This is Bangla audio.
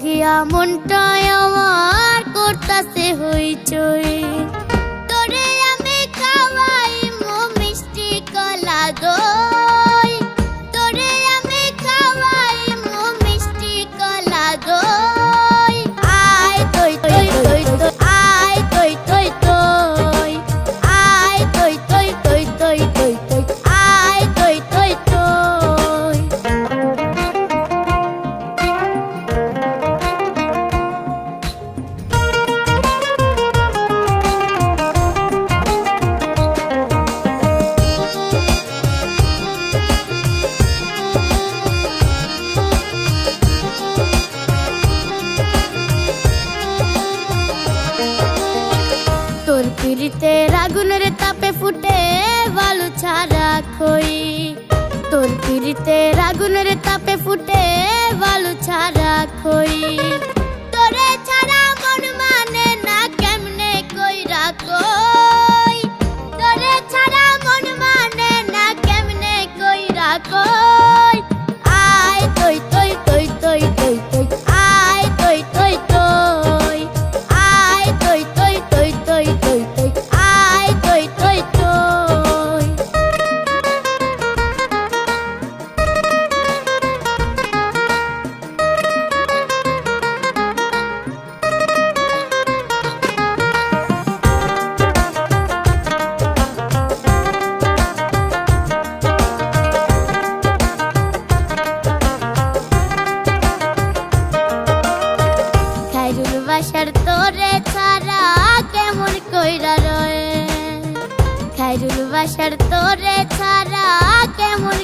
দেখিয়া মনটায় আমার করতাছে হইচই। পিড়িতে আগুনের তাপে ফুটে বালু ছাড়া খই। তোর পিড়িতে আগুনের তাপে ফুটে বালু ছাড়া খই। তোরে ছাড়া মন মানে না কেমনে কই? তোরে ছাড়া মন মানে না কেমনে কই? তোরে ছাড়া কেমন কইরা রয়ে? খাইরুল বাসার তোরে ছাড়া কেমন